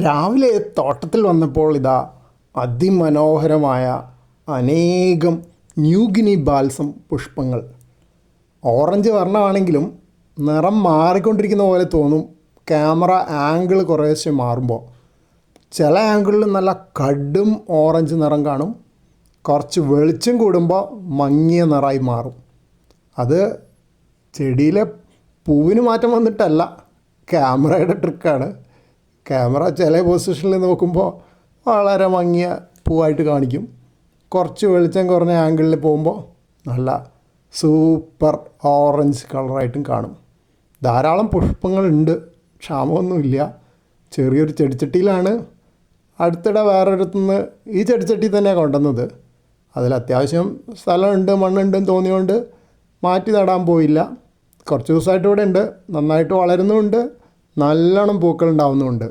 രാവിലെ തോട്ടത്തിൽ വന്നപ്പോൾ ഇതാ അതിമനോഹരമായ അനേകം ന്യൂഗിനി ബാൽസം പുഷ്പങ്ങൾ. ഓറഞ്ച് വർണമാണെങ്കിലും നിറം മാറിക്കൊണ്ടിരിക്കുന്ന പോലെ തോന്നും ക്യാമറ ആംഗിൾ കുറേശ്ശെ മാറുമ്പോൾ. ചില ആംഗിളിൽ നല്ല കടും ഓറഞ്ച് നിറം കാണും. കുറച്ച് വെളിച്ചം കൂടുമ്പോൾ മങ്ങിയ നിറമായി മാറും. അത് ചെടിയിലെ പൂവിന് മാറ്റം വന്നിട്ടല്ല ക്യാമറയുടെ ട്രിക്കാണ് ക്യാമറ ചില പൊസിഷനിൽ നോക്കുമ്പോൾ വളരെ മങ്ങിയ പൂവായിട്ട് കാണിക്കും. കുറച്ച് വെളിച്ചം കുറഞ്ഞ ആംഗിളിൽ പോകുമ്പോൾ നല്ല സൂപ്പർ ഓറഞ്ച് കളറായിട്ടും കാണും. ധാരാളം പുഷ്പങ്ങളുണ്ട്. ക്ഷാമമൊന്നുമില്ല. ചെറിയൊരു ചെടിച്ചട്ടിയിലാണ് അടുത്തിടെ വേറൊരിടത്തുനിന്ന് ഈ ചെടിച്ചട്ടി തന്നെയാണ് കൊണ്ടുവന്നത്. അതിൽ അത്യാവശ്യം സ്ഥലമുണ്ട് മണ്ണുണ്ടെന്ന് തോന്നിയോണ്ട് മാറ്റി നടാൻ പോയില്ല. കുറച്ച് ദിവസമായിട്ട് ഇവിടെ ഉണ്ട് നന്നായിട്ട് വളരുന്നുമുണ്ട്. നല്ലോണം പൂക്കൾ ഉണ്ടാവുന്നുമുണ്ട്